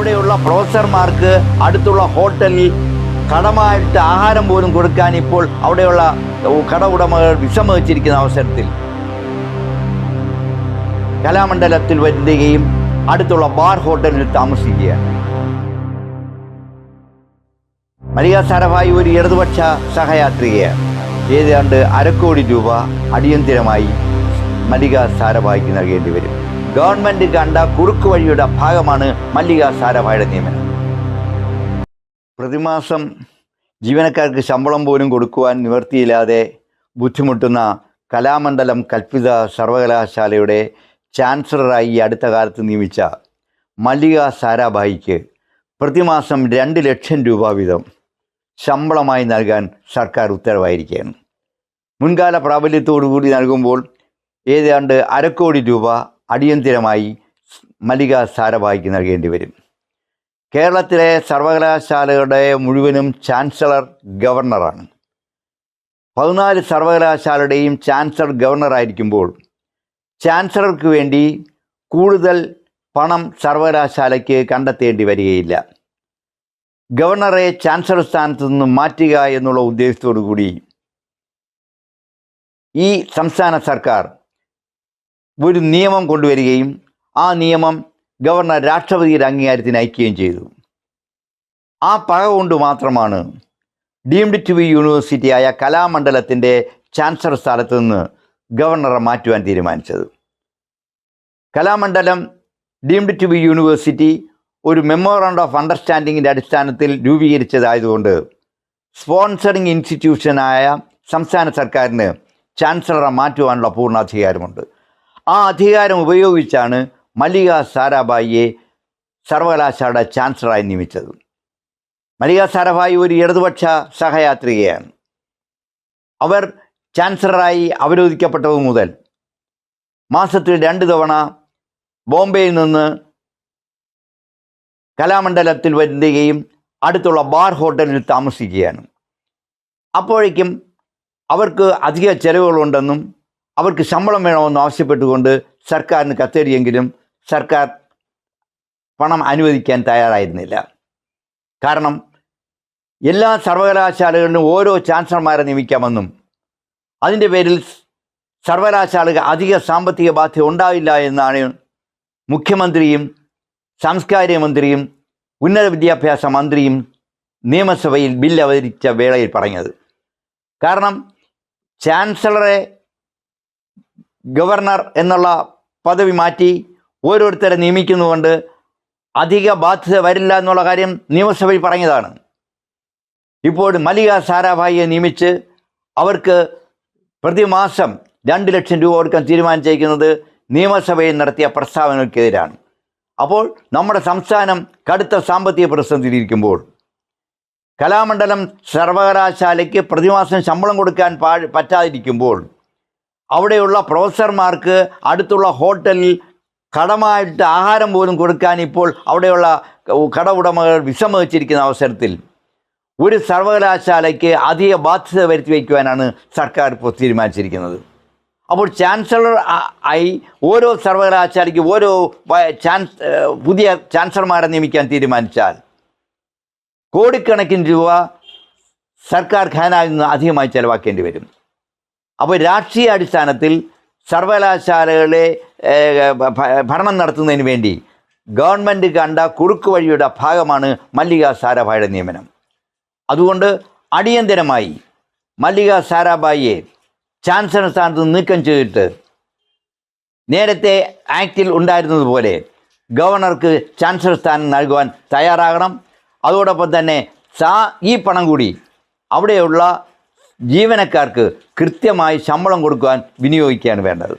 അവിടെയുള്ള പ്രൊഫസർമാർക്ക് അടുത്തുള്ള ഹോട്ടലിൽ കടമായിട്ട് ആഹാരം പോലും കൊടുക്കാൻ ഇപ്പോൾ അവിടെയുള്ള കട ഉടമകൾ വിഷമിച്ചിരിക്കുന്ന അവസരത്തിൽ കലാമണ്ഡലത്തിൽ വരികയും അടുത്തുള്ള ബാർ ഹോട്ടലിൽ താമസിക്കുകയാണ്. മരിയ സാരഭായി ഒരു ഇടതുപക്ഷ സഹയാത്രികയാണ്. ഏതാണ്ട് അരക്കോടി രൂപ അടിയന്തിരമായി മല്ലിക സാരഭായിക്ക് നൽകേണ്ടി വരും. ഗവൺമെന്റ് കണ്ട കുറുക്ക് വഴിയുടെ ഭാഗമാണ് മല്ലിക സാരഭായുടെ നിയമനം. പ്രതിമാസം ജീവനക്കാർക്ക് ശമ്പളം പോലും കൊടുക്കുവാൻ നിവർത്തിയില്ലാതെ ബുദ്ധിമുട്ടുന്ന കലാമണ്ഡലം കൽപ്പിത സർവകലാശാലയുടെ ചാൻസലറായി അടുത്ത കാലത്ത് നിയമിച്ച മല്ലിക സാരാഭായിക്ക് പ്രതിമാസം രണ്ട് ലക്ഷം രൂപ വീതം ശമ്പളമായി നൽകാൻ സർക്കാർ ഉത്തരവായിരിക്കുകയാണ്. മുൻകാല പ്രാബല്യത്തോടുകൂടി നൽകുമ്പോൾ ഏതാണ്ട് അരക്കോടി രൂപ അടിയന്തിരമായി മല്ലിക സാരഭായിക്ക് നൽകേണ്ടി വരും. കേരളത്തിലെ സർവകലാശാലകളുടെ മുഴുവനും ചാൻസലർ ഗവർണറാണ്. പതിനാല് സർവകലാശാലയുടെയും ചാൻസലർ ഗവർണറായിരിക്കുമ്പോൾ ചാൻസലർക്ക് വേണ്ടി കൂടുതൽ പണം സർവകലാശാലയ്ക്ക് കണ്ടെത്തേണ്ടി വരികയില്ല. ഗവർണറെ ചാൻസലർ സ്ഥാനത്ത് നിന്ന് മാറ്റുക എന്നുള്ള ഉദ്ദേശത്തോടു കൂടി ഈ സംസ്ഥാന സർക്കാർ ഒരു നിയമം കൊണ്ടുവരികയും ആ നിയമം ഗവർണർ രാഷ്ട്രപതിയുടെ അംഗീകാരത്തിന് അയക്കുകയും ചെയ്തു. ആ പക കൊണ്ട് മാത്രമാണ് ഡീംഡ് ടു ബി യൂണിവേഴ്സിറ്റിയായ കലാമണ്ഡലത്തിന്റെ ചാൻസലർ സ്ഥാനത്ത് നിന്ന് ഗവർണറെ മാറ്റുവാൻ തീരുമാനിച്ചത്. Kalamandalam deemed to be university ഒരു മെമ്മോറാണ്ട് ഓഫ് അണ്ടർസ്റ്റാൻഡിങ്ങിന്റെ അടിസ്ഥാനത്തിൽ രൂപീകരിച്ചതായതുകൊണ്ട് സ്പോൺസറിങ് ഇൻസ്റ്റിറ്റ്യൂഷനായ സംസ്ഥാന സർക്കാരിന് ചാൻസലറെ മാറ്റുവാനുള്ള പൂർണ അധികാരമുണ്ട് ആ അധികാരം ഉപയോഗിച്ചാണ് മല്ലിക സാരാഭായിയെ സർവകലാശാലയുടെ ചാൻസലറായി നിയമിച്ചത്. മല്ലിക സാരാഭായി ഒരു ഇടതുപക്ഷ സഹയാത്രികയാണ്. അവർ ചാൻസലറായി അവരോധിക്കപ്പെട്ടത് മുതൽ മാസത്തിൽ രണ്ട് തവണ ബോംബെയിൽ നിന്ന് കലാമണ്ഡലത്തിൽ വരികയും അടുത്തുള്ള ബാർ ഹോട്ടലിൽ താമസിക്കുകയാണ്. അപ്പോഴേക്കും അവർക്ക് അധിക ചെലവുകളുണ്ടെന്നും അവർക്ക് ശമ്പളം വേണമെന്ന് ആവശ്യപ്പെട്ടുകൊണ്ട് സർക്കാരിന് കത്തേറിയെങ്കിലും സർക്കാർ പണം അനുവദിക്കാൻ തയ്യാറായിരുന്നില്ല. കാരണം എല്ലാ സർവകലാശാലകളിലും ഓരോ ചാൻസലർമാരെ നിയമിക്കാമെന്നും അതിന്റെ പേരിൽ സർവകലാശാലകൾ അധിക സാമ്പത്തിക ബാധ്യത ഉണ്ടാവില്ല എന്നാണ് മുഖ്യമന്ത്രിയും സാംസ്കാരിക മന്ത്രിയും ഉന്നത വിദ്യാഭ്യാസ മന്ത്രിയും നിയമസഭയിൽ ബിൽ അവതരിച്ച വേളയിൽ പറഞ്ഞത്. കാരണം ചാൻസലറെ ഗവർണർ എന്നുള്ള പദവി മാറ്റി ഓരോരുത്തരെ നിയമിക്കുന്നതുകൊണ്ട് അധിക ബാധ്യത വരില്ല എന്നുള്ള കാര്യം നിയമസഭയിൽ പറഞ്ഞതാണ്. ഇപ്പോൾ മലിക സാരാഭായിയെ നിയമിച്ച് അവർക്ക് പ്രതിമാസം രണ്ട് ലക്ഷം രൂപ കൊടുക്കാൻ തീരുമാനിച്ചിരിക്കുന്നത് നിയമസഭയിൽ നടത്തിയ പ്രസ്താവനകൾക്കെതിരാണ്. അപ്പോൾ നമ്മുടെ സംസ്ഥാനം കടുത്ത സാമ്പത്തിക പ്രതിസന്ധിയിലിരിക്കുമ്പോൾ കലാമണ്ഡലം സർവകലാശാലയ്ക്ക് പ്രതിമാസം ശമ്പളം കൊടുക്കാൻ പാ പറ്റാതിരിക്കുമ്പോൾ അവിടെയുള്ള പ്രൊഫസർമാർക്ക് അടുത്തുള്ള ഹോട്ടലിൽ കടമായിട്ട് ആഹാരം പോലും കൊടുക്കാൻ ഇപ്പോൾ അവിടെയുള്ള കട ഉടമകൾ വിസമ്മതിച്ചിരിക്കുന്ന അവസരത്തിൽ ഒരു സർവകലാശാലയ്ക്ക് അധിക ബാധ്യത വരുത്തി വയ്ക്കുവാനാണ് സർക്കാർ ഇപ്പോൾ തീരുമാനിച്ചിരിക്കുന്നത്. അപ്പോൾ ചാൻസലർ ആയി ഓരോ സർവകലാശാലയ്ക്ക് ഓരോ ചാൻസ് പുതിയ ചാൻസലർമാരെ നിയമിക്കാൻ തീരുമാനിച്ചാൽ കോടിക്കണക്കിന് രൂപ സർക്കാർ ഖാനാകുന്ന നിന്ന് അധികമായി ചെലവാക്കേണ്ടി വരും. അപ്പോൾ രാഷ്ട്രീയ അടിസ്ഥാനത്തിൽ സർവകലാശാലകളെ ഭരണം നടത്തുന്നതിന് വേണ്ടി ഗവൺമെന്റ് കണ്ട കുറുക്ക് വഴിയുടെ ഭാഗമാണ് മല്ലിക സാരാഭായിയുടെ നിയമനം. അതുകൊണ്ട് അടിയന്തരമായി മല്ലിക സാരാഭായിയെ ചാൻസലർ സ്ഥാനത്ത് നീക്കം ചെയ്തിട്ട് നേരത്തെ ആക്റ്റിൽ ഉണ്ടായിരുന്നതുപോലെ ഗവർണർക്ക് ചാൻസലർ സ്ഥാനം നൽകുവാൻ തയ്യാറാകണം. അതോടൊപ്പം തന്നെ സാ ഈ പണം കൂടി അവിടെയുള്ള ജീവനക്കാർക്ക് കൃത്യമായി ശമ്പളം കൊടുക്കുവാൻ വിനിയോഗിക്കുകയാണ് വേണ്ടത്.